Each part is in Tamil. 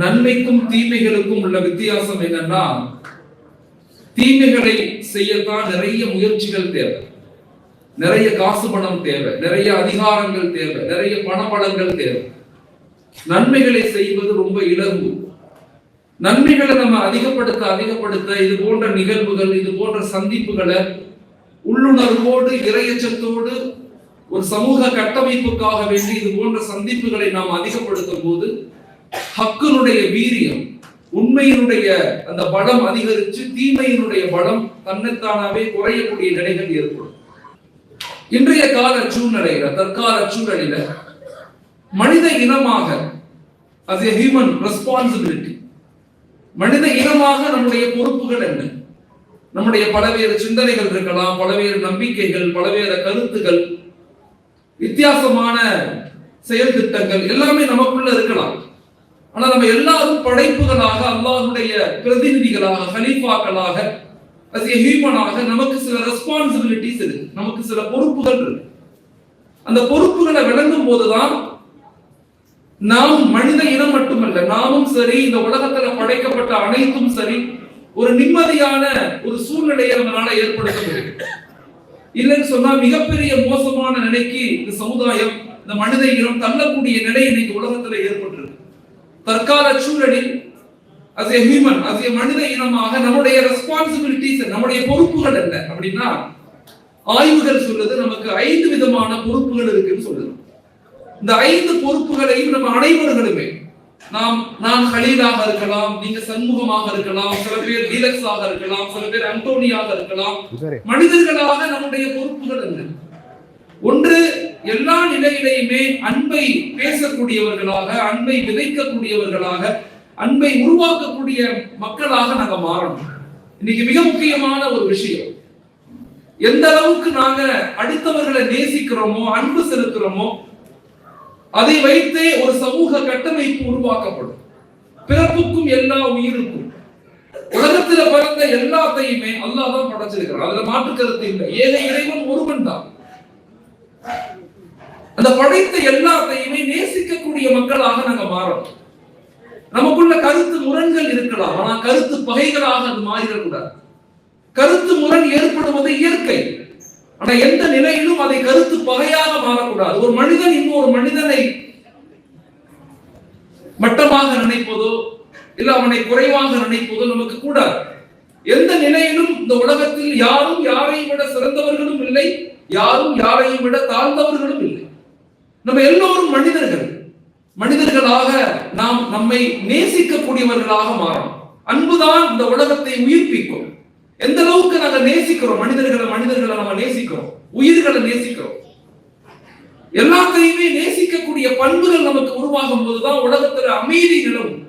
நன்மைக்கும் தீமைகளுக்கும் உள்ள வித்தியாசம் என்னன்னா தீமைகளை செய்யத்தான் நிறைய முயற்சிகள் தேவை. நிறைய காசு பணம் தேவை நிறைய அதிகாரங்கள் தேவை நிறைய பணபலங்கள் தேவை. நன்மைகளை செய்வது ரொம்ப இலகு. நன்மைகளை நம்ம அதிகப்படுத்த அதிகப்படுத்த இது போன்ற நிகழ்வுகள் இது போன்ற சந்திப்புகளை உள்ளுணர்வோடு இரையச்சத்தோடு ஒரு சமூக கட்டமைப்புக்காக வேண்டி இது போன்ற சந்திப்புகளை நாம் அதிகப்படுத்தும் போது ஹக்குனுடைய வீரியம் உண்மையினுடைய அந்த பலம் அதிகரித்து தீமையினுடைய பலம் தன்னைத்தானாவே குறையக்கூடிய நிலைகள் ஏற்படும். இன்றைய கால சூழ்நிலையில தற்கால சூழலில மனித இனமாக அஸ் எ ஹியூமன் ரெஸ்பான்சிபிலிட்டி மனித இனமாக நம்முடைய பொறுப்புகள் என்ன? நம்முடைய பலவேறு சிந்தனைகள் இருக்கலாம் பலவேறு நம்பிக்கைகள் பலவேறு கருத்துகள் வித்தியாசமான செயல் திட்டங்கள் எல்லாமே நமக்குள்ள இருக்கலாம். ஆனா நம்ம எல்லாரும் படைப்புகளாக அல்லாஹுடைய பிரதிநிதிகளாக ஹலீஃபாக்களாக ஹியூமனாக நமக்கு சில ரெஸ்பான்சிபிலிட்டிஸ் இருக்கு. நமக்கு சில பொறுப்புகள் இருக்கு. அந்த பொறுப்புகளை விளங்கும் போதுதான் நாம் மனித இனம் மட்டுமல்ல நாமும் சரி இந்த உலகத்துல படைக்கப்பட்ட அனைத்தும் சரி ஒரு நிம்மதியான ஒரு சூழ்நிலையை நம்மளால ஏற்படுத்த முடியும். இல்லைன்னு சொன்னா மிகப்பெரிய மோசமான நிலைக்கு இந்த சமுதாயம் இந்த மனித இனம் தள்ளக்கூடிய நிலை இன்னைக்கு உலகத்துல ஏற்பட்டிருக்கு. தற்கால சூழலில் as a human as a மனித இனமாக நம்முடைய ரெஸ்பான்சிபிலிட்டிஸ் நம்முடைய பொறுப்புகள் என்ன அப்படின்னா ஆய்வுகள் சொல்லுது நமக்கு ஐந்து விதமான பொறுப்புகள் இருக்குன்னு சொல்லுது. இந்த ஐந்து பொறுப்புகளையும் நம்ம அனைவர்களுமே நாம் நான் ஹலீலாக இருக்கலாம் நீங்க சண்முகமாக இருக்கலாம் சில பேர் டீலக்ஸாக இருக்கலாம் சில பேர் அந்தோனியாக இருக்கலாம் மனிதர்களாக நம்முடைய பொறுப்புகள் என்ன? ஒன்று எல்லா நிலையிலையுமே அன்பை பேசக்கூடியவர்களாக அன்பை விதைக்கக்கூடியவர்களாக அன்பை உருவாக்கக்கூடிய மக்களாக நாங்க மாறணும். இன்னைக்கு மிக முக்கியமான ஒரு விஷயம். எந்த அளவுக்கு நாங்க அடுத்தவர்களை நேசிக்கிறோமோ அன்பு செலுத்துறோமோ அதை வைத்தே ஒரு சமூக கட்டமைப்பு உருவாக்கப்படும். பிறப்புக்கும் எல்லா உயிருக்கும். உலகத்துல பிறந்த எல்லாத்தையுமே அல்லாஹ் தான் படைச்சிருக்கிறான். அதுல மாற்று கருத்து இல்லை. ஏக இறைவன் ஒருவன் தான். அந்த படைத்த எல்லாத்தையுமே நேசிக்கக்கூடிய மக்களாக நாங்க மாறணும். நமக்குள்ள கருத்து முரண்கள் இருக்கலாம். ஆனா கருத்து பகைகளாக அது மாறிடக்கூடாது. கருத்து முரண் ஏற்படுவது இயற்கை. ஆனா எந்த நிலையிலும் அதை கருத்து பகையாக மாறக்கூடாது. ஒரு மனிதன் இன்னொரு மனிதனை மட்டமாக நினைப்பதோ இல்ல அவனை குறைவாக நினைப்பதோ நமக்கு கூடாது. எந்த நிலையிலும் இந்த உலகத்தில் யாரும் யாரையும் விட சிறந்தவர்களும் இல்லை. யாரும் யாரையும் விட தாழ்ந்தவர்களும் இல்லை. நம்ம எல்லோரும் மனிதர்கள். மனிதர்களாக நாம் நம்மை நேசிக்கக்கூடியவர்களாக மாறும் அன்புதான் இந்த உலகத்தை உயிர்ப்பிக்கும். எந்த அளவுக்கு நாங்க நேசிக்கிறோம்? மனிதர்களை மனிதர்களை நம்ம நேசிக்கிறோம். உயிர்களை நேசிக்கிறோம். எல்லாத்தையுமே நேசிக்கக்கூடிய பண்புகள் நமக்கு உருவாகும் போதுதான் உலகத்துல அமைதி நிலவும்.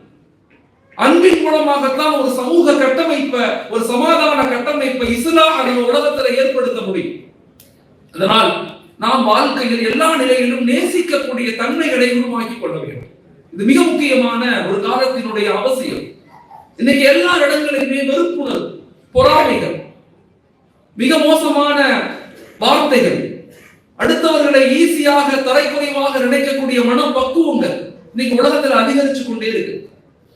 அன்பின் மூலமாகத்தான் ஒரு சமூக கட்டமைப்பை ஒரு சமாதான கட்டமைப்பை இஸ்லாம் நம்ம உலகத்துல ஏற்படுத்த முடியும். அதனால் நாம் வாழ்க்கையில் எல்லா நிலையிலும் நேசிக்கக்கூடிய தன்மைகளை உருவாக்கி கொள்ள வேண்டும். இது மிக முக்கியமான ஒரு காலத்தினுடைய அவசியம். இன்னைக்கு எல்லா இடங்களிலுமே வெறுப்புணர்வு பொறாமைகள் மிக மோசமான வார்த்தைகள் அடுத்தவர்களை ஈஸியாக தரைக்குறைவாக நினைக்கக்கூடிய மனப்பக்குவங்கள் இன்னைக்கு உலகத்தில் அதிகரிச்சு கொண்டே இருக்கு.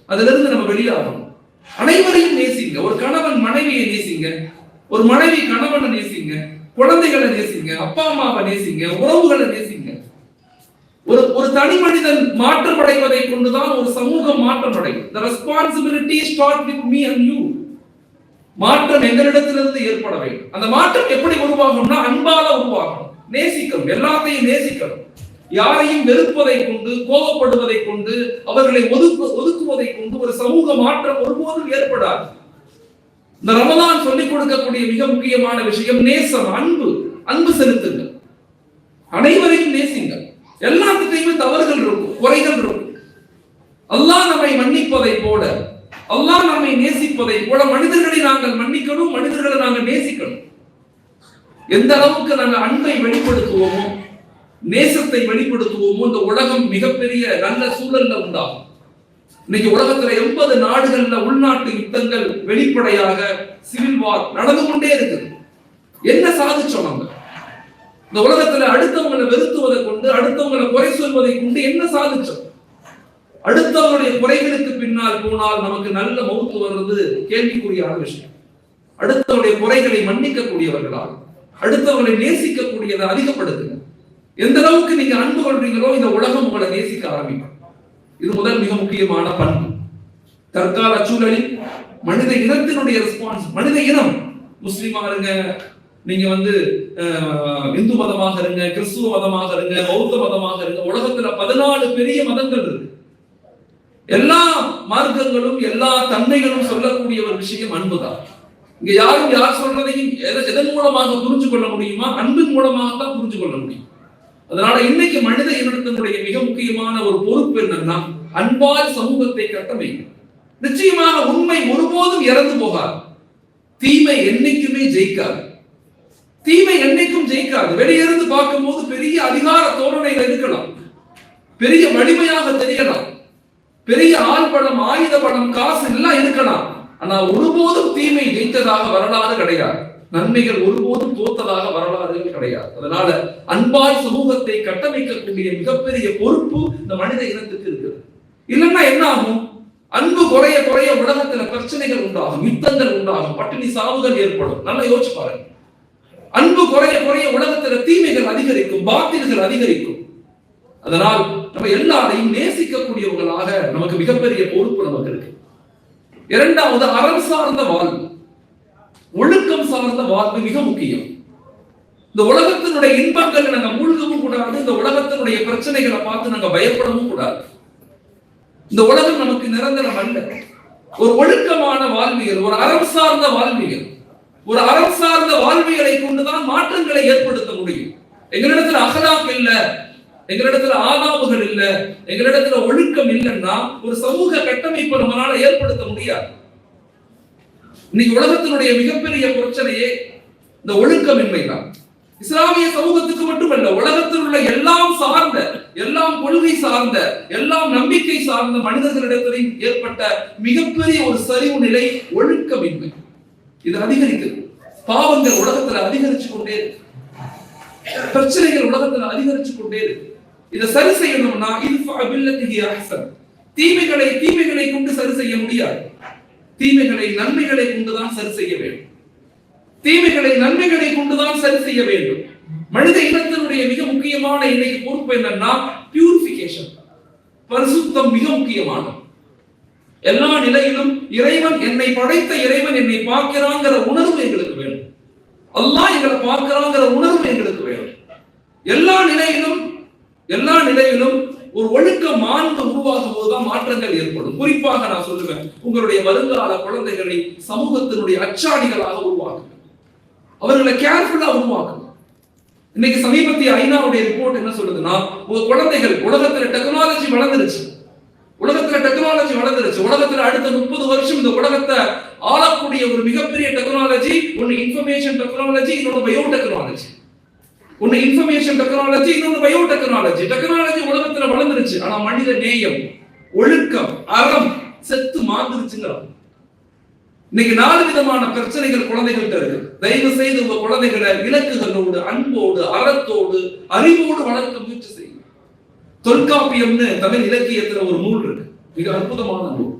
அதுல இருந்து நம்ம வெளியாகணும். அனைவரையும் நேசிங்க. ஒரு கணவன் மனைவியை நேசிங்க. ஒரு மனைவி கணவனை நேசிங்க. குழந்தைகளை நேசிங்க அப்பா அம்மாவை நேசிங்க உறவுகளை நேசிங்க. ஒரு ஒரு தனி மனிதன் மாற்றமடைவதை கொண்டுதான் ஒரு சமூகம் மாற்றம் அடையும் the responsibility start with me and மாற்றம் எங்களிடத்திலிருந்து ஏற்பட வேண்டும். அந்த மாற்றம் எப்படி உருவாகும்னா அன்பால உருவாகும். நேசிக்கணும் எல்லாத்தையும் நேசிக்கணும். யாரையும் வெறுப்பதை கொண்டு கோபப்படுவதை கொண்டு அவர்களை ஒதுக்கு ஒதுக்குவதை கொண்டு ஒரு சமூக மாற்றம் ஒருபோதும் ஏற்படாது. இந்த ரமலான் சொல்லிக் கொடுக்கக்கூடிய மிக முக்கியமான விஷயம் நேசம் அன்பு. அன்பு செலுத்துங்கள். அனைவரையும் நேசிங்கள். எல்லாத்துக்கையுமே தவறுகள் இருக்கும் குறைகள் இருக்கும். அல்லாஹ் நம்மை மன்னிப்பதை போல அல்லாஹ் நம்மை நேசிப்பதை போல மனிதர்களை நாங்கள் மன்னிக்கணும் மனிதர்களை நாங்கள் நேசிக்கணும். எந்த அளவுக்கு நாங்கள் அன்பை வெளிப்படுத்துவோமோ நேசத்தை வெளிப்படுத்துவோமோ இந்த உலகம் மிகப்பெரிய நல்ல சூழல்ல உண்டாகும். இன்னைக்கு உலகத்துல எண்பது நாடுகள்ல உள்நாட்டு யுத்தங்கள் வெளிப்படையாக சிவில் வார் நடந்து கொண்டே இருக்குது. என்ன சாதிச்சோம் நம்ம இந்த உலகத்துல அடுத்தவங்களை வெறுத்துவதை கொண்டு அடுத்தவங்களை குறை சொல்வதை கொண்டு என்ன சாதிச்சோம்? அடுத்தவருடைய குறைகளுக்கு பின்னால் போனால் நமக்கு நல்ல மௌத்து வர்றது கேள்விக்குரியான விஷயம். அடுத்தவருடைய குறைகளை மன்னிக்கக்கூடியவர்களால் அடுத்தவர்களை நேசிக்கக்கூடியதை அதிகப்படுத்துங்க எந்த அளவுக்கு நீங்க அன்பு கொள்றீங்களோ இந்த உலகம் உங்களை நேசிக்க ஆரம்பிக்கும். இது முதல் மிக முக்கியமான பண்பு. தற்கால சூழலில் மனித இனத்தினுடைய ரெஸ்பான்ஸ் மனித இனம். முஸ்லீமா இருங்க நீங்க வந்து இந்து மதமாக இருங்க கிறிஸ்துவ மதமாக இருங்க பௌத்த மதமாக இருங்க உலகத்துல பதினாலு பெரிய மதங்கள் இருக்கு. எல்லா மார்க்கங்களும் எல்லா தன்மைகளும் சொல்லக்கூடிய ஒரு விஷயம் அன்புதான். இங்க யாரும் யார் சொல்றதையும் எதன் மூலமாக புரிஞ்சு கொள்ள முடியுமா? அன்பின் மூலமாக தான் புரிஞ்சு கொள்ள முடியும். அதனால இன்னைக்கு மனித இனத்தினுடைய மிக முக்கியமான ஒரு பொறுப்பு என்னன்னா அன்பால் சமூகத்தை கட்டமைக்கும் நிச்சயமாக உண்மை ஒருபோதும் இறந்து போகாது. தீமை என்னைக்குமே ஜெயிக்காது. தீமை என்னைக்கும் ஜெயிக்காது. வெளியிருந்து பார்க்கும்போது பெரிய அதிகார தோரணைகள் இருக்கலாம். பெரிய வலிமையாக தெரியலாம். பெரிய ஆள் படம் ஆயுத படம் காசு எல்லாம் இருக்கலாம். ஆனா ஒருபோதும் தீமை ஜெயித்ததாக வரலாறு கிடையாது. நன்மைகள் ஒருபோதும் தோத்ததாக வரலாறுகள் கிடையாது. அதனால அன்பால் சமூகத்தை கட்டமைக்கக்கூடிய மிகப்பெரிய பொறுப்பு இந்த மனித இனத்துக்கு இருக்குது. இல்லைன்னா என்ன ஆகும் அன்பு குறைய குறைய உலகத்துல பிரச்சனைகள் உண்டாகும் யுத்தங்கள் உண்டாகும் பட்டினி சாவுகள் ஏற்படும். நல்லா யோசிச்சு பாருங்க. அன்பு குறைய குறைய உலகத்துல தீமைகள் அதிகரிக்கும் பாத்தில்கள் அதிகரிக்கும். அதனால் நம்ம எல்லாரையும் நேசிக்கக்கூடியவர்களாக நமக்கு மிகப்பெரிய பொறுப்பு நமக்கு இருக்கு. இரண்டாவது அறம் சார்ந்த வாழ்வு. ஒழுக்கம் சார்ந்த வாழ்வு மிக முக்கியம். இந்த உலகத்தினுடைய இன்பங்கள் நாங்க மூழ்கவும் கூடாது இந்த உலகத்தினுடைய பிரச்சனைகளை பார்த்து நாங்க பயப்படவும் கூடாது. இந்த உலகம் நமக்கு நிரந்தரம் அல்ல. ஒரு ஒழுக்கமான வாழ்வியல் ஒரு அறம் சார்ந்த வாழ்வியல் ஒரு அறம் சார்ந்த வாழ்வியலை கொண்டுதான் மாற்றங்களை ஏற்படுத்த முடியும். எங்களிடத்துல அகலாக் இல்ல எங்களிடத்துல ஆதாபுகள் இல்ல எங்களிடத்துல ஒழுக்கம் இல்லைன்னா ஒரு சமூக கட்டமைப்பு நம்மளால ஏற்படுத்த முடியாது. இன்னைக்கு உலகத்தினுடைய மிகப்பெரிய பிரச்சனையே இந்த ஒழுக்கமின்மை தான் இஸ்லாமிய சமூகத்துக்கு மட்டுமல்ல உலகத்தில் உள்ள எல்லாம் சார்ந்த எல்லாம் கொள்கை சார்ந்த எல்லாம் நம்பிக்கை சார்ந்த மனிதர்களிடத்திலையும் ஏற்பட்ட மிகப்பெரிய ஒரு சரிவு நிலை ஒழுக்கமின்மை. இது அதிகரிக்குது. பாவங்கள் உலகத்துல அதிகரிச்சு கொண்டே இருக்கு. பிரச்சனைகள் உலகத்துல அதிகரிச்சு கொண்டே இருக்கு. இதை சரி செய்யணும்னா இது தீமைகளை தீமைகளை கொண்டு சரி செய்ய முடியாது. தீமைகளை நன்மைகளை கொண்டுதான் சரி செய்ய வேண்டும். தீமைகளை நன்மைகளை கொண்டுதான் சரி செய்ய வேண்டும். மனித இனத்தினுடைய மிக முக்கியமான இன்னைக்கு பொறுப்பு என்னன்னா பியூரிபிகேஷன் பரிசுத்தம் மிக முக்கியமானது. எல்லா நிலையிலும் இறைவன் என்னை படைத்த இறைவன் என்னை பார்க்கிறாங்கிற உணர்வு எங்களுக்கு வேணும் அல்லாஹ் எங்களை பார்க்கிறாங்கிற உணர்வு எங்களுக்கு வேணும் எல்லா நிலையிலும் எல்லா நிலையிலும் ஒரு ஒழுக்க மாண்பு உருவாகும் போதுதான் மாற்றங்கள் ஏற்படும். குறிப்பாக நான் சொல்லுவேன் உங்களுடைய வருங்கால குழந்தைகளை சமூகத்தினுடைய அச்சாணிகளாக உருவாக்குங்க அவர்களை கேர்ஃபுல்லா உருவாக்குங்க இன்னைக்கு சமீபத்திய ஐநாவுடைய ரிப்போர்ட் என்ன சொல்லுதுன்னா உங்க குழந்தைகள் உலகத்துல டெக்னாலஜி வளர்ந்துருச்சு. உலகத்துல டெக்னாலஜி வளர்ந்துருச்சு. உலகத்துல அடுத்த முப்பது வருஷம் இந்த உலகத்தை ஆளக்கூடிய ஒரு மிகப்பெரிய டெக்னாலஜி ஒன்னு இன்ஃபர்மேஷன் டெக்னாலஜி இன்னொன்று பயோ டெக்னாலஜி ஒன்னு இன்ஃபர்மேஷன் டெக்னாலஜி இன்னொன்னு பயோ டெக்னாலஜி டெக்னாலஜி உலகத்துல வளர்ந்துருச்சு. ஆனா மனித நேயம் ஒழுக்கம் அறம் செத்து மாந்துருச்சுங்கிறோம். இன்னைக்கு நாலு விதமான பிரச்சனைகள் குழந்தைகள்கிட்ட இருக்கு. தயவு செய்து உங்க குழந்தைகளை இலக்குகளோடு அன்போடு அறத்தோடு அறிவோடு வளர்க்க முயற்சி செய்யும் தொல்காப்பியம்னு தமிழ் இலக்கியத்துல ஒரு நூல் இருக்கு. மிக அற்புதமான நூல்.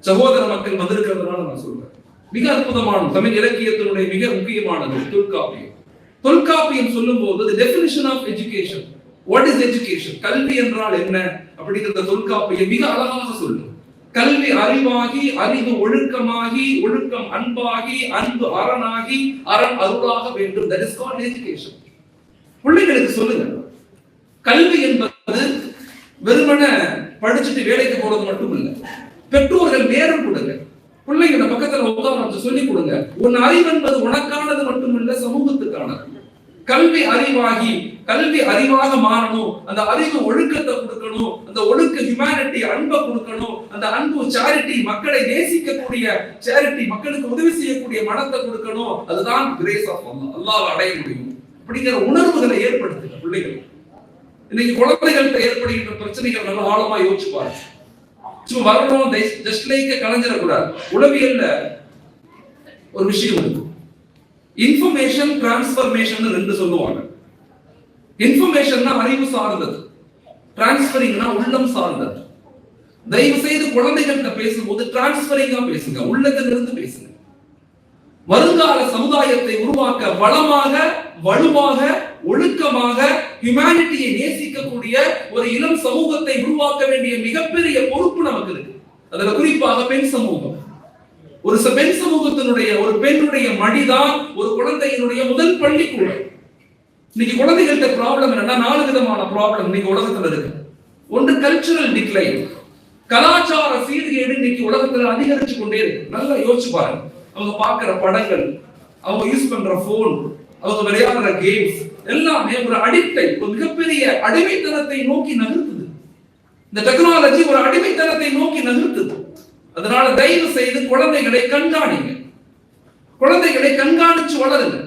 சகோதர மக்கள் வந்திருக்கிறதுனால நான் சொல்றேன். மிக அற்புதமான தமிழ் இலக்கியத்தினுடைய மிக முக்கியமான நூல் தொல்காப்பியம். தொல்காப்பியம் சொல்லும் போது definition of education what is education கல்வி என்றால் என்ன? அப்படிங்கிறத தொல்காப்பியம் மிக அழகாக சொல்லும். கல்வி அறிவாகி அறிவு ஒழுக்கமாகி ஒழுக்கம் அன்பாகி அன்பு அரணாகி அரண் அருளாக வேண்டும். தட் இஸ் கால்ட் எஜுகேஷன் பிள்ளைகளுக்கு சொல்லுங்க. கல்வி என்பது வெறுமன படிச்சுட்டு வேலைக்கு போறது மட்டும் இல்லை பெற்றோர்கள் நேரம் கொடுங்க. பிள்ளைங்க இந்த பக்கத்துல உதாரணத்தை வச்சு சொல்லி கொடுங்க. உன் அறிவு என்பது உனக்கானது மட்டுமில்ல சமூகத்துக்கானது. கல்வி அறிவாகி கல்வி அறிவாக மாறணும். அந்த அறிவு ஒழுக்கத்தை கொடுக்கணும். அந்த ஒழுக்க ஹியூமனிட்டி அன்பை கொடுக்கணும். அந்த அன்பு சேரிட்டி மக்களை நேசிக்கக்கூடிய சேரிட்டி மக்களுக்கு உதவி செய்யக்கூடிய மனத்தை கொடுக்கணும். அதுதான் கிரேஸ் ஆஃப் அல்லாவை அடைய முடியும். அப்படிங்கிற உணர்வுகளை ஏற்படுத்துங்க பிள்ளைகள். இன்னைக்கு குழந்தைகள்கிட்ட ஏற்படுகின்ற பிரச்சனைகள் நல்லா ஆழமா யோசிச்சு பாருங்க. சும்மா வரணும் ஜஸ்ட் லைக் கலைஞ்சிடக்கூடாது. உளவியல்ல ஒரு விஷயம் இருக்கும் இன்ஃபர்மேஷன் டிரான்ஸ்பர்மேஷன் ரெண்டு சொல்லுவாங்க. இன்ஃபர்மேஷன்னா அறிவு சார்ந்தது. டிரான்ஸ்பரிங்னா உள்ளம் சார்ந்தது. தயவு செய்து குழந்தைகள்கிட்ட பேசும்போது டிரான்ஸ்பரிங்கா பேசுங்க. உள்ளத்திலிருந்து பேசுங்க. வருங்கால சமுதாயத்தை உருவாக்க வளமாக வலுவாக ஒழுக்கமாக ஹியூமனிட்டியை நேசிக்கக்கூடிய ஒரு இளம் சமூகத்தை உருவாக்க வேண்டிய மிகப்பெரிய பொறுப்பு நமக்கு இருக்கு. அதுல குறிப்பாக பெண் சமூகம். ஒரு பெண் சமூகத்தினுடைய ஒரு பெண்ணுடைய மடிதான் ஒரு குழந்தையினுடைய முதல் பள்ளிக்கூடம். இன்னைக்கு குழந்தைகள்கிட்ட ப்ராப்ளம் என்னன்னா நாலு விதமான ப்ராப்ளம் இன்னைக்கு உலகத்துல இருக்கு. ஒன்று கல்ச்சுரல் டிக்ளைன் கலாச்சார சீர்கேடு இன்னைக்கு உலகத்துல அதிகரிச்சு கொண்டே இருக்கு. நல்லா யோசிச்சு பாருங்க. அவங்க பார்க்குற படங்கள் அவங்க யூஸ் பண்ற போன் அவங்க விளையாடுற கேம்ஸ் எல்லாமே ஒரு அடிக்டை ஒரு மிகப்பெரிய அடிமைத்தனத்தை நோக்கி நகர்த்துது. இந்த டெக்னாலஜி ஒரு அடிமைத்தனத்தை நோக்கி நகர்த்துது. அதனால தயவு செய்து குழந்தைகளை கண்காணிங்க. குழந்தைகளை கண்காணிச்சு வளருங்க.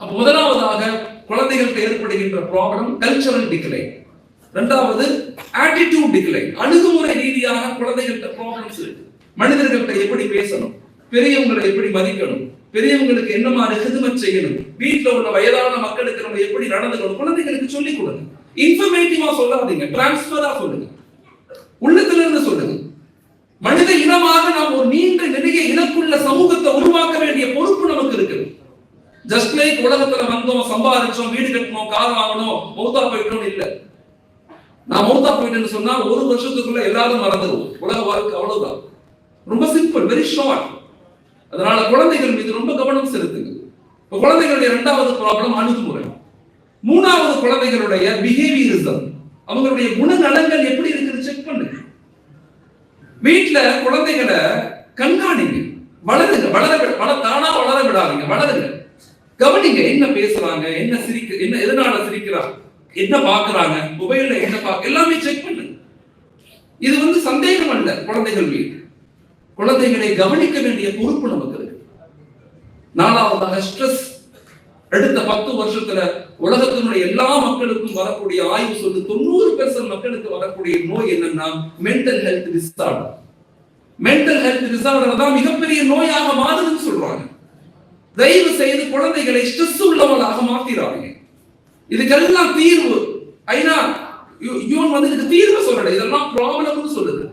அப்ப முதலாவதாக குழந்தைகளுக்கு ஏற்படுகின்ற ப்ராப்ளம் கல்ச்சரல் டிக்ளைன் ரெண்டாவது ஆட்டிடியூட் டிக்ளைன் அணுகுமுறை ரீதியாக குழந்தைகள்கிட்ட ப்ராப்ளம்ஸ் இருக்கு. மனிதர்கள்ட்ட எப்படி பேசணும்? பெரியவங்களை எப்படி மதிக்கணும்? பெரியவங்களுக்கு என்ன மாதிரி ஹிதமத் செய்யணும்? வீட்டுல உள்ள வயதான மக்களுக்கு நம்ம எப்படி நடந்துக்கணும் குழந்தைகளுக்கு சொல்லிக் கொடுங்க. இன்ஃபர்மேட்டிவா சொல்லாதீங்க. டிரான்ஸ்பரா சொல்லுங்க. உள்ளத்துல இருந்து சொல்லுங்க. மனித இனமாக நாம் ஒரு நீண்ட நிறைய இனக்குள்ள சமூகத்தை உருவாக்க வேண்டிய பொறுப்பு நமக்கு இருக்குது. ஜஸ்ட் லைக் உலகத்துல வந்தோம் சம்பாதிச்சோம் வீடு கட்டணும் கார் வாங்கணும் மௌத்தா போயிட்டோம் இல்ல. நான் மௌத்தா போயிட்டேன்னு சொன்னா ஒரு வருஷத்துக்குள்ள எல்லாரும் மறந்துடுவோம். உலக வாழ்க்கை அவ்வளவுதான். ரொம்ப சிம்பிள் வெரி ஷார்ட் அதனால குழந்தைகள் மீது ரொம்ப கவனம் செலுத்துங்க இப்ப குழந்தைகளுடைய இரண்டாவது ப்ராப்ளம் அணுகுமுறை. மூணாவது குழந்தைகளுடைய பிஹேவியரிசம் அவங்களுடைய குணநலங்கள் எப்படி இருக்குன்னு செக் பண்ணுங்க. வீட்டுல குழந்தைகளை கண்காணிங்க வளருங்க. வளர வள தானா வளர விடாதீங்க. வளருங்க. கவனிங்க. என்ன பேசுறாங்க? என்ன சிரிக்க என்ன எதனால சிரிக்கிறாங்க என்ன பாக்குறாங்க? மொபைல்ல என்ன பார்க்க எல்லாமே செக் பண்ணுங்க. இது வந்து சந்தேகம் அல்ல குழந்தைகள் மீது. குழந்தைகளை கவனிக்க வேண்டிய பொறுப்பு நமக்கு இருக்கு. நாலாவதாக ஸ்ட்ரெஸ் அடுத்த பத்து வருஷத்துல உலகத்தினுடைய எல்லா மக்களுக்கும் வரக்கூடிய ஆய்வு சொல்லு தொண்ணூறு பெர்சன்ட் மக்களுக்கு வரக்கூடிய நோய் என்னன்னா mental health disorder mental health disorder தான் மிகப்பெரிய நோயாக மாறுதுன்னு சொல்றாங்க. தயவு செய்து குழந்தைகளை ஸ்ட்ரெஸ் உள்ளவர்களாக மாத்திராங்க இதுக்கெல்லாம் தீர்வு. ஐநா யூன் வந்து இதுக்கு தீர்வு சொல்லல. இதெல்லாம் ப்ராப்ளம்னு சொல்லுது.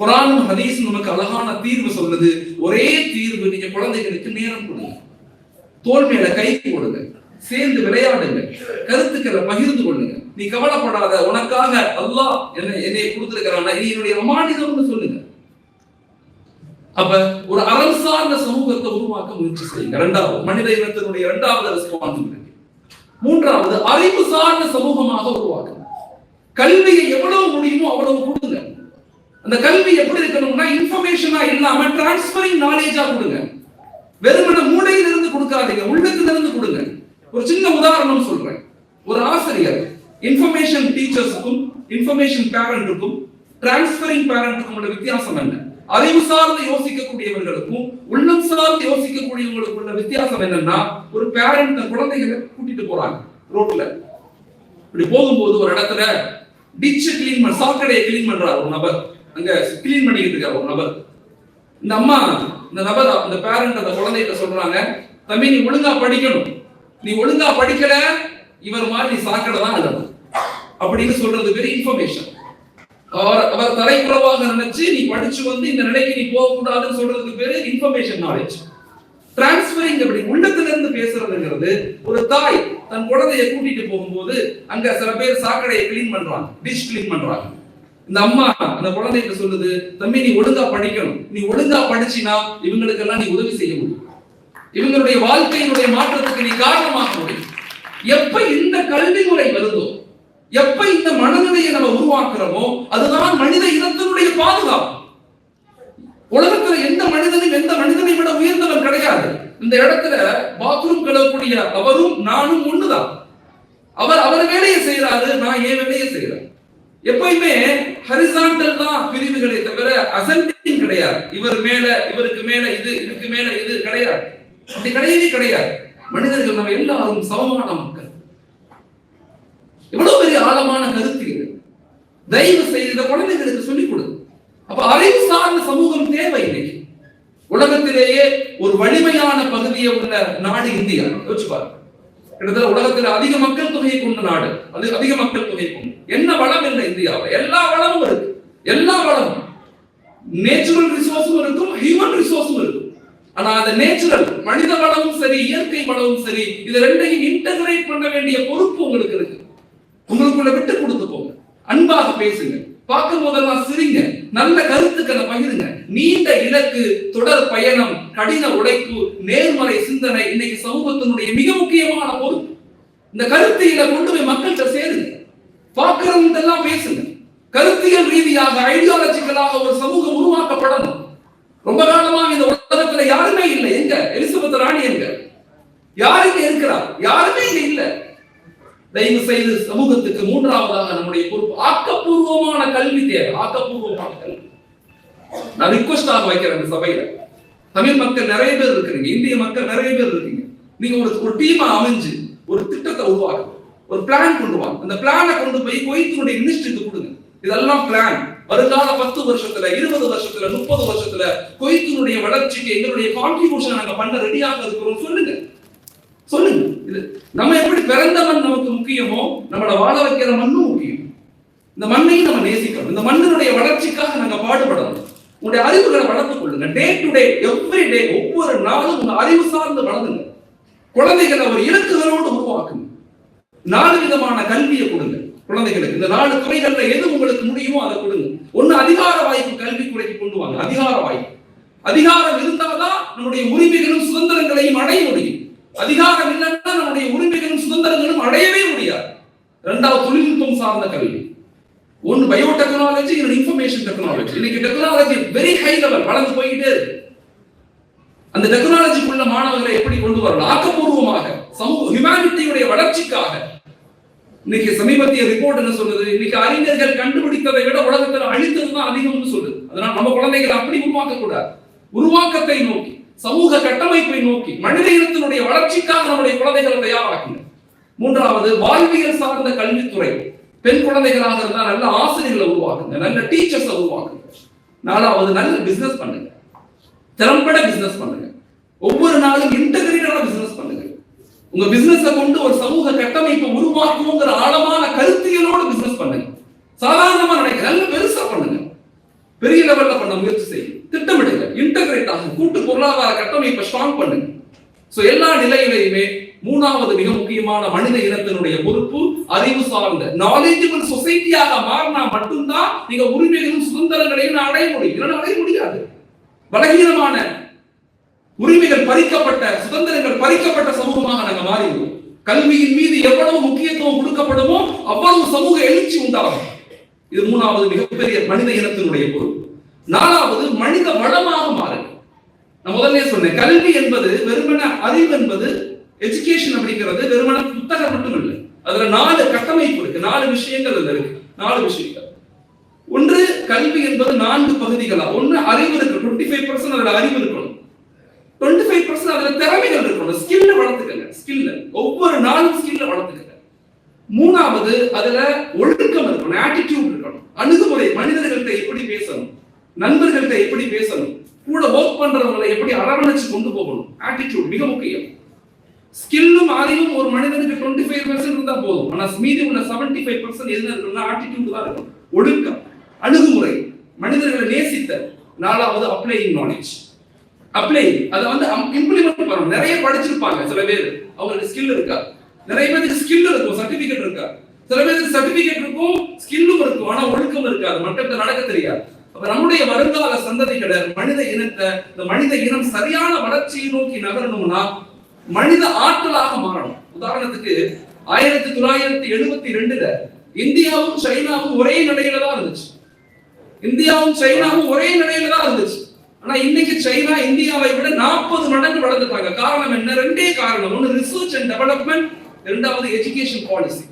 குரானும் ஹதீஸும் நமக்கு அழகான தீர்வு சொல்லுது. ஒரே தீர்வு நீங்க குழந்தைகளுக்கு நேரம் கொடுங்க. தோல் மேல கை கொடுங்க சேர்ந்து விளையாடுங்க. கருத்துக்களை பகிர்ந்து கொள்ளுங்க. நீ கவலைப்படாத உனக்காக அல்லாஹ் என்ன என்னை கொடுத்திருக்கிறான் நீ என்னுடைய அமானிதம்னு சொல்லுங்க. அப்ப ஒரு அறம் சார்ந்த சமூகத்தை உருவாக்க முயற்சி செய்யுங்க. இரண்டாவது மனித இனத்தினுடைய இரண்டாவது ரெஸ்பான்சிபிலிட்டி மூன்றாவது அறிவு சார்ந்த சமூகமாக உருவாக்குங்க. கல்வியை எவ்வளவு முடியுமோ அவ்வளவு கொடுங்க. அந்த கல்வி எப்படி இருக்கணும்னா இன்ஃபர்மேஷனா இல்லாம டிரான்ஸ்பரிங் நாலேஜா கொடுங்க. வெறுமன மூளையில இருந்து கொடுக்காதீங்க உள்ளத்துல இருந்து கொடுங்க. ஒரு சின்ன உதாரணம் சொல்றேன். ஒரு ஆசிரியர் இன்ஃபர்மேஷன் டீச்சர்ஸுக்கும் இன்ஃபர்மேஷன் பேரண்ட்டுக்கும் டிரான்ஸ்பரிங் பேரண்ட்டுக்கும் உள்ள வித்தியாசம் என்ன? அறிவு சார்ந்து யோசிக்கக்கூடியவர்களுக்கும் உள்ளம் சார்ந்து யோசிக்கக்கூடியவங்களுக்கும் உள்ள வித்தியாசம் என்னன்னா ஒரு பேரண்ட் தன் குழந்தைகளை கூட்டிட்டு போறாங்க ரோட்ல இப்படி போகும்போது ஒரு இடத்துல டிச்சு கிளீன் பண்ண சாக்கடையை கிளீன் பண்றாரு ஒரு நபர். அங்க கிளீன் பண்ணிக்கிட்டு இருக்காரு ஒரு நபர். இந்த அம்மா இந்த நபர் அந்த பேரண்ட் அந்த குழந்தைகிட்ட சொல்றாங்க தம்பி நீ ஒழுங்கா படிக்கணும். நீ ஒழுங்கா படிக்கல இவர் மாதிரி நீ சாக்கடை தான் அழணும் அப்படின்னு சொல்றது பேர் இன்ஃபர்மேஷன் அவர் அவர் தலைக்குறவாக நினைச்சு நீ படிச்சு வந்து இந்த நிலைக்கு நீ போக கூடாதுன்னு சொல்றதுக்கு பேரு இன்ஃபர்மேஷன் நாலேஜ் டிரான்ஸ்பரிங் அப்படி உள்ளத்துல இருந்து பேசுறதுங்கிறது ஒரு தாய் தன் குழந்தைய கூட்டிட்டு போகும்போது அங்க சில பேர் சாக்கடையை கிளீன் பண்றாங்க டிஷ் கிளீன் பண்றாங்க. இந்த அம்மா அந்த குழந்தைகிட்ட சொல்லுது தம்பி நீ ஒழுங்கா படிக்கணும். நீ ஒழுங்கா படிச்சினா இவங்களுக்கு எல்லாம் நீ உதவி செய்ய முடியும். இவங்களுடைய வாழ்க்கையினுடைய மாற்றத்துக்கு நீ காரணமாக முடியும். எப்ப இந்த கல்வி முறை வருதோ எப்ப இந்த மனநிலையை நம்ம உருவாக்குறோமோ அதுதான் மனித இனத்தினுடைய பாதுகாப்பு. உலகத்துல எந்த மனிதனும் எந்த மனிதனை விட உயர்ந்தவன் கிடையாது. இந்த இடத்துல பாத்ரூம் கழுவக்கூடிய அவரும் நானும் ஒண்ணுதான். அவர் அவர் வேலையை செய்யறாரு நான் ஏன் எப்பயுமே ஹரிசாண்டல் தான் பிரிவுகளை தவிர அசெண்டிங் கிடையாது. இவர் மேல இவருக்கு மேல இது இதுக்கு மேல இது கிடையாது. அப்படி கிடையவே கிடையாது. மனிதர்கள் நம்ம எல்லாரும் சமமான மக்கள். எவ்வளவு பெரிய ஆழமான கருத்து இது. தயவு செய்து இந்த குழந்தைகளுக்கு சொல்லிக் கொடு. அப்ப அறிவு சார்ந்த சமூகம் தேவை இன்னைக்கு. உலகத்திலேயே ஒரு வலிமையான பகுதியை உள்ள நாடு இந்தியா. யோசிச்சு பாருங்க. கிட்டத்தட்ட உலகத்தில் அதிக மக்கள் தொகையை கொண்ட நாடு. அது அதிக மக்கள் தொகை கொண்டு என்ன வளம் இல்லை இந்தியாவில்? எல்லா வளமும் இருக்கு. எல்லா வளமும். நேச்சுரல் ரிசோர்ஸும் இருக்கும் ஹியூமன் ரிசோர்ஸும் இருக்கும். ஆனா அந்த நேச்சுரல் மனித வளமும் சரி இயற்கை வளமும் சரி இது ரெண்டையும் இன்டகிரேட் பண்ண வேண்டிய பொறுப்பு உங்களுக்கு இருக்கு. உங்களுக்குள்ள விட்டு கொடுத்து போங்க. அன்பாக பேசுங்க. பார்க்கும் போதெல்லாம் சிரிங்க. நல்ல கருத்துக்களை பகிருங்க. நீண்ட இலக்கு தொடர் பயணம் கடின உழைப்பு நேர்மறை சிந்தனை இன்னைக்கு சமூகத்தினுடைய மிக முக்கியமான பொறுப்பு இந்த கருத்தியலை கொண்டு போய் மக்கள்கிட்ட சேருங்க. பார்க்கிறவங்க எல்லாம் பேசுங்க. கருத்தியல் ரீதியாக ஐடியாலஜிக்கலாக ஒரு சமூகம் உருவாக்கப்படணும். ரொம்ப காலமா இந்த உலகத்துல யாருமே இல்லை. எங்க? எலிசபெத் ராணி எங்க? யார் இருக்கிறார்? யாருமே இங்க இல்ல. தயவு செய்து சமூகத்துக்கு மூன்றாவதாக நம்முடைய பொறுப்பு. ஆக்கப்பூர்வமான கல்வி தேவை. ஆக்கப்பூர்வமான கல்வி. நான் ரிக்வஸ்டாக வைக்கிறேன் இந்த சபையில. தமிழ் மக்கள் நிறைய பேர் இருக்கிறீங்க. இந்திய மக்கள் நிறைய பேர் இருக்கீங்க நீங்க ஒரு ஒரு டீமா அமைஞ்சு ஒரு திட்டத்தை உருவாக்கு. ஒரு பிளான் கொண்டு வாங்க. அந்த பிளானை கொண்டு போய் குவைத்தினுடைய மினிஸ்டருக்கு கொடுங்க. இதெல்லாம் பிளான் வருங்கால பத்து வருஷத்துல இருபது வருஷத்துல முப்பது வருஷத்துல குவைத்தினுடைய வளர்ச்சிக்கு எங்களுடைய கான்ட்ரிபியூஷன் நாங்க பண்ண ரெடியாக இருக்கிறோம். சொல்லுங்க. சொல்லுங்க. இது நம்ம எப்படி பிறந்த மண் நமக்கு முக்கியமோ நம்மளை வாழ வைக்கிற மண்ணும் முக்கியம். இந்த மண்ணையும் நம்ம நேசிக்கணும். இந்த மண்ணினுடைய வளர்ச்சிக்காக நாங்க பாடுபடணும். உங்களுடைய அறிவுகளை வளர்த்துக் கொள்ளுங்க. Day to day every day ஒவ்வொரு நாளும் உங்க அறிவு சார்ந்து வளருங்க. குழந்தைகளை ஒரு இலக்குகளோடு உருவாக்குங்க. நாலு விதமான கல்வியை கொடுங்க குழந்தைகளுக்கு. இந்த நாலு துறைகள்ல எது உங்களுக்கு முடியுமோ அதை கொடுங்க. ஒண்ணு அதிகார வாய்ப்பு கல்வி துறைக்கு கொண்டு வாங்க. அதிகார வாய்ப்பு. அதிகாரம் இருந்தால்தான் நம்முடைய உரிமைகளும் சுதந்திரங்களையும் அடைய முடியும். அதிகாரம் என்னன்னா நம்முடைய உரிமைகளும் சுதந்திரங்களும் அடையவே முடியாது. இரண்டாவது தொழில்நுட்பம் சார்ந்த கல்வி. ஒன்னு பயோ டெக்னாலஜி இன்னொரு இன்ஃபர்மேஷன் டெக்னாலஜி இன்னைக்கு டெக்னாலஜி வெரி ஹை லெவல் வளர்ந்து போயிட்டே இருக்கு. அந்த டெக்னாலஜிக்குள்ள மாணவர்களை எப்படி கொண்டு வரலாம் ஆக்கப்பூர்வமாக சமூக ஹியூமானிட்டியுடைய வளர்ச்சிக்காக. இன்னைக்கு சமீபத்திய ரிப்போர்ட் என்ன சொல்லுது? இன்னைக்கு அறிஞர்கள் கண்டுபிடித்ததை விட உலகத்தில் அழித்தது தான் அதிகம்னு சொல்லுது. அதனால நம்ம குழந்தைகளை அப்படி உருவாக்க கூடாது உருவாக்கத்தை நோக்கி. சமூக கட்டமைப்பை நோக்கி மனித இனத்தினுடைய வளர்ச்சிக்காக நம்முடைய குழந்தைகளை தயாராக்குங்க மூன்றாவது வாழ்வியல் சார்ந்த கல்வித்துறை. பெண் குழந்தைகளாக இருந்தால் நல்ல ஆசிரியர்களை உருவாக்குங்க நல்ல டீச்சர்ஸை உருவாக்குங்க. நாலாவது நல்ல பிசினஸ் பண்ணுங்க. திறம்பட பிசினஸ் பண்ணுங்க. ஒவ்வொரு நாளும் இன்டகிரேட்டடா பிசினஸ் பண்ணுங்க. உங்க பிசினஸ கொண்டு ஒரு சமூக கட்டமைப்பை உருவாக்குவோங்கிற ஆழமான கருத்தியலோட பிசினஸ் பண்ணுங்க. சாதாரணமா நினைக்க நல்ல பெருசா பண்ணுங்க. பெரிய லெவல்ல பண்ண முயற்சி செய்யும் திட்டமிடுங்க. இன்டகிரேட் ஆகும் கூட்டு பொருளாதார கட்டமைப்பை ஸ்ட்ராங் பண்ணுங்க சோ எல்லா நிலையிலையுமே மூணாவது மிக முக்கியமான மனித இனத்தினுடைய பொறுப்பு அறிவு சார்ந்த. நாலேஜபிள் சொசைட்டியாக மாறினா மட்டும்தான் நீங்க உரிமைகளும் சுதந்திரங்களையும் அடைய முடியும். இல்லைன்னா அடைய முடியாது. பலகீனமான உரிமைகள் பறிக்கப்பட்ட சுதந்திரங்கள் பறிக்கப்பட்ட சமூகமாக நாங்க மாறிடுவோம். கல்வியின் மீது எவ்வளவு முக்கியத்துவம் கொடுக்கப்படுமோ அவ்வளவு சமூக எழுச்சி உண்டாகும். இது மூணாவது மிகப்பெரிய மனித இனத்தினுடைய பொருள். நாலாவது மனித வளமாக மாறுங்க நான் முதல்ல சொன்னேன் கல்வி என்பது வெறுமன அறிவு என்பது எஜுகேஷன் அப்படிங்கிறது வெறுமன புத்தகம் மட்டும் இல்லை. அதுல நாலு கட்டமைப்பு இருக்கு நாலு விஷயங்கள் அதுல இருக்கு நாலு விஷயங்கள். ஒன்று கல்வி என்பது நான்கு பகுதிகளா? ஒன்று அறிவு இருக்கு டுவெண்ட்டி ஃபைவ் பர்சன்ட் அதுல அறிவு இருக்கணும். டுவெண்ட்டி ஃபைவ் பர்சன்ட் அதுல திறமைகள் இருக்கணும். ஸ்கில்ல வளர்த்துக்கங்க ஸ்கில்ல ஒவ்வொரு நாளும் ஸ்கில்ல வளர்த்துக்கங்க. மூணாவது அதுல ஒழுக்கம் இருக்கணும் ஆட்டிடியூட் இருக்கணும். அணுகுமுறை மனிதர்கள்ட்ட எப்படி பேசணும்? நண்பர்கள்ட்ட எப்படி பேசணும்? கூட ஒர்க் பண்றவங்களை எப்படி அரவணைச்சு கொண்டு போகணும்? ஆட்டிடியூட் மிக முக்கியம். ஸ்கில்லும் அறிவும் ஒரு மனிதனுக்கு டுவெண்ட்டி ஃபைவ் பர்சன்ட் இருந்தா போதும். ஆனா மீதி உள்ள செவன்டி ஃபைவ் பர்சன்ட் என்ன இருக்கணும்னா ஆட்டிடியூட் தான் இருக்கும். ஒழுக்கம் அணுகுமுறை மனிதர்களை நேசித்த நாலாவது அப்ளையிங் நாலேஜ் அப்ளை அதை வந்து um, இம்ப்ளிமெண்ட் பண்ணணும். நிறைய படிச்சிருப்பாங்க சில பேர். அவங்களுக்கு ஸ்கில் இருக்கா? நிறைய பேருக்கு ஸ்கில் இருக்கும் சர்டிபிகேட் இருக்கா? சில பேருக்கு சர்டிபிகேட் இருக்கும் ஸ்கில்லும் இருக்கும் ஆனா ஒழுக்கம் இருக்காது. மக்கள்கிட்ட நடக்க தெரியாது. அப்ப நம்முடைய வருங்கால சந்ததிகளை மனித இனத்தை இந்த மனித இனம் சரியான வளர்ச்சியை நோக்கி நகரணும்னா மனித ஆற்றலாக மாறணும். உதாரணத்துக்கு ஆயிரத்தி தொள்ளாயிரத்தி எழுபத்தி ரெண்டுல இந்தியாவும் சைனாவும் ஒரே நிலையில தான் இருந்துச்சு. இந்தியாவும் சைனாவும் ஒரே நிலையில தான் இருந்துச்சு. ஆனா இன்னைக்கு சைனா இந்தியாவை விட நாற்பது மடங்கு வளர்ந்துட்டாங்க. காரணம் என்ன? ரெண்டே காரணம். ஒன்னு ரிசர்ச் அண்ட் டெவலப்மெண்ட் இரண்டாவது எஜுகேஷன் பாலிசி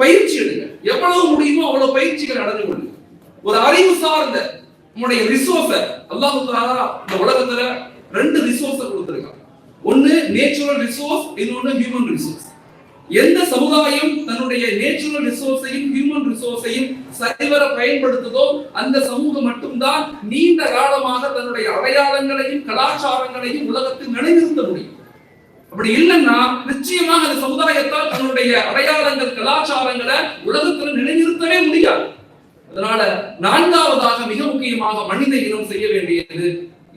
பயிற்சி எடுங்க. எவ்வளவு முடியுமோ அவ்வளவு பயிற்சிகள் நடந்து கொள்ளுங்க ஒரு அறிவு சார்ந்த உங்களுடைய ரிசோர்ஸ அல்லாஹு இந்த உலகத்துல ரெண்டு ரிசோர்ஸ கொடுத்துருக்காங்க ஒன்னு நேச்சுரல் ரிசோர்ஸ் இன்னொன்னு ஹியூமன் ரிசோர்ஸ் எந்த சமுதாயம் தன்னுடைய நேச்சுரல் ரிசோர்ஸையும் ஹியூமன் ரிசோர்ஸையும் சரிவர பயன்படுத்துதோ அந்த சமூகம் மட்டும்தான் நீண்ட காலமாக தன்னுடைய அடையாளங்களையும் கலாச்சாரங்களையும் உலகத்தில் நிலைநிறுத்த முடியும். அப்படி இல்லைன்னா நிச்சயமாக அந்த சமுதாயத்தால் தன்னுடைய அடையாளங்கள் கலாச்சாரங்களை உலகத்தில் நிலைநிறுத்தவே முடியாது. அதனால நான்காவதாக மிக முக்கியமாக மனித இனம் செய்ய வேண்டியது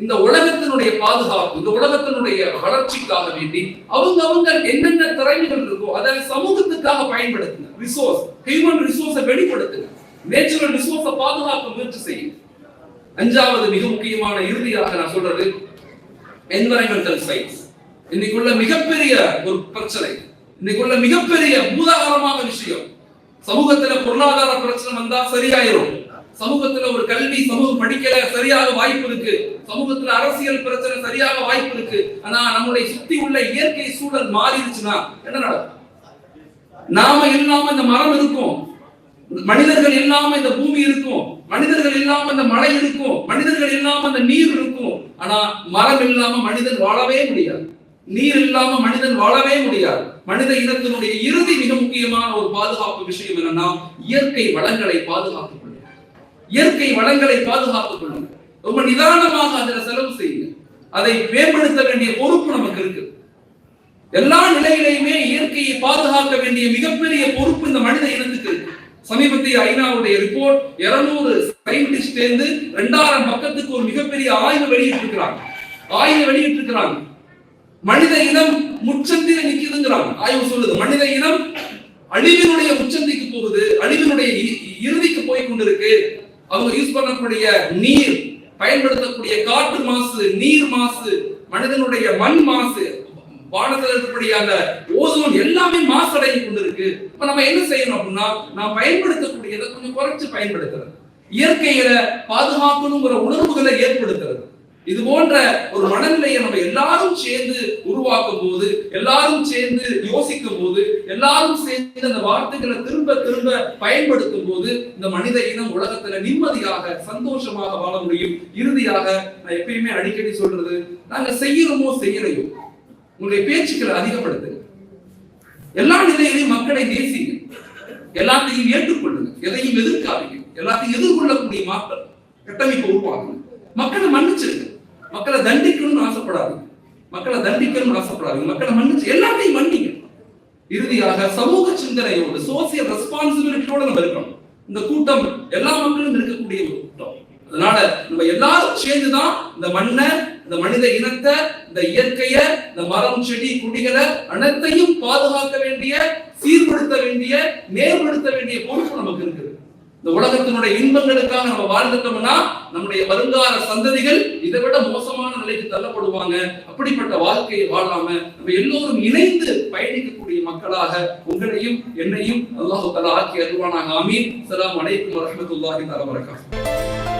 இந்த உலகத்தினுடைய பாதுகாப்பு இந்த உலகத்தினுடைய வளர்ச்சிக்காக வேண்டி அவங்க அவங்க என்னென்ன திறமைகள் இருக்கோ அதை சமூகத்துக்காக பயன்படுத்துங்க. ரிசோர்ஸ் ஹியூமன் ரிசோர்ஸை வெளிப்படுத்துங்க. நேச்சுரல் ரிசோர்ஸை பாதுகாக்க முயற்சி செய்யுங்க. அஞ்சாவது மிக முக்கியமான இறுதியாக நான் சொல்றது என்வரன்மெண்டல் சயின்ஸ் இன்னைக்குள்ள மிகப்பெரிய ஒரு பிரச்சனை. இன்னைக்குள்ள மிகப்பெரிய பூதாகரமான விஷயம். சமூகத்துல பொருளாதார பிரச்சனை வந்தா சரியாயிரும். சமூகத்துல ஒரு கல்வி சமூகம் படிக்கல சரியாக வாய்ப்பு இருக்கு. சமூகத்துல அரசியல் பிரச்சனை சரியாக வாய்ப்பு இருக்கு. ஆனா நம்முடைய சுத்தி உள்ள இயற்கை சூழல் மாறிடுச்சுன்னா என்ன நடக்கும்? நாம இல்லாம இந்த மரம் இருக்கும். மனிதர்கள் இல்லாம இந்த பூமி இருக்கும். மனிதர்கள் இல்லாம இந்த மழை இருக்கும். மனிதர்கள் இல்லாம இந்த நீர் இருக்கும். ஆனா மரம் இல்லாம மனிதன் வாழவே முடியாது. நீர் இல்லாம மனிதன் வாழவே முடியாது. மனித இனத்தினுடைய இறுதி மிக முக்கியமான ஒரு பாதுகாப்பு விஷயம் என்னன்னா இயற்கை வளங்களை பாதுகாத்துக் கொள்ளுங்க இயற்கை வளங்களை பாதுகாத்துக் கொள்ளுங்க ரொம்ப நிதானமாக அதில் செலவு செய்யுங்க. அதை மேம்படுத்த வேண்டிய பொறுப்பு நமக்கு இருக்கு. எல்லா நிலையிலையுமே இயற்கையை பாதுகாக்க வேண்டிய மிகப்பெரிய பொறுப்பு இந்த மனித இனத்துக்கு இருக்கு. சமீபத்திய ஐநாவுடைய ரிப்போர்ட் இருநூறு சயின்டிஸ்ட் சேர்ந்து ரெண்டாயிரம் பக்கத்துக்கு ஒரு மிகப்பெரிய ஆய்வு வெளியிட்டிருக்கிறாங்க. ஆய்வு வெளியிட்டிருக்கிறாங்க. மனித இனம் முச்சந்தில நிக்குதுங்கிறாங்க ஆய்வு சொல்லுது. மனித இனம் அழிவினுடைய உச்சந்திக்கு போகுது. அழிவினுடைய இ- இறுதிக்கு போய் கொண்டிருக்கு. அவங்க யூஸ் பண்ணக்கூடிய நீர் பயன்படுத்தக்கூடிய காற்று மாசு நீர் மாசு மனிதனுடைய மண் மாசு வானத்தில் இருக்கக்கூடிய அந்த ஓசோன் எல்லாமே மாசடைந்து கொண்டிருக்கு. இப்ப நம்ம என்ன செய்யணும் அப்படின்னா நான் பயன்படுத்தக்கூடியதை கொஞ்சம் குறைச்சு பயன்படுத்துறது. இயற்கையில பாதுகாக்கணுங்கிற உணர்வுகளை ஏற்படுத்துறது. இது போன்ற ஒரு மனநிலையை நம்ம எல்லாரும் சேர்ந்து உருவாக்கும் போது எல்லாரும் சேர்ந்து யோசிக்கும் போது எல்லாரும் சேர்ந்து அந்த வார்த்தைகளை திரும்ப திரும்ப பயன்படுத்தும் போது இந்த மனித இனம் உலகத்துல நிம்மதியாக சந்தோஷமாக வாழ முடியும். இறுதியாக நான் எப்பயுமே அடிக்கடி சொல்றது நாங்க செய்யறோமோ செய்யலையோ உங்களுடைய பேச்சுக்களை அதிகப்படுத்துங்க. எல்லா நிலையிலையும் மக்களை நேசிங்க. எல்லாத்தையும் ஏற்றுக்கொள்ளுங்க. எதையும் எதிர்க்காதீங்க. எல்லாத்தையும் எதிர்கொள்ளக்கூடிய மாற்றம் கட்டமைப்பு உருவாகுங்க மக்களை மன்னிச்சிருங்க மக்களை தண்டிக்கணும்னு ஆசைப்படாதீங்க. மக்களை தண்டிக்கணும்னு ஆசைப்படாதீங்க. மக்களை மன்னிச்சு எல்லாத்தையும் மன்னிங்க. இறுதியாக சமூக சிந்தனையோடு சோசியல் ரெஸ்பான்சிபிலிட்டியோட நம்ம இருக்கணும். இந்த கூட்டம் எல்லா மக்களும் இருக்கக்கூடிய ஒரு கூட்டம். அதனால நம்ம எல்லாரும் சேர்ந்துதான் இந்த மண்ணை இந்த மனித இனத்தை இந்த இயற்கைய இந்த மரம் செடி குடிகளை அனைத்தையும் பாதுகாக்க வேண்டிய சீர்படுத்த வேண்டிய மேம்படுத்த வேண்டிய பொறுப்பு நமக்கு இருக்குது. இந்த உலகத்தினுடைய இன்பங்களுக்காக நம்ம வாழ்ந்துட்டோம்னா நம்முடைய வருங்கால சந்ததிகள் இதை விட மோசமான நிலைக்கு தள்ளப்படுவாங்க. அப்படிப்பட்ட வாழ்க்கையை வாழாம நம்ம எல்லோரும் இணைந்து பயணிக்கக்கூடிய மக்களாக உங்களையும் என்னையும் அல்லாஹு தலா ஆக்கி அருவானாக அமீன் அஸ்ஸலாமு அலைக்கும் வரமத்துல்லாஹி தஆலா வரகாத்துஹு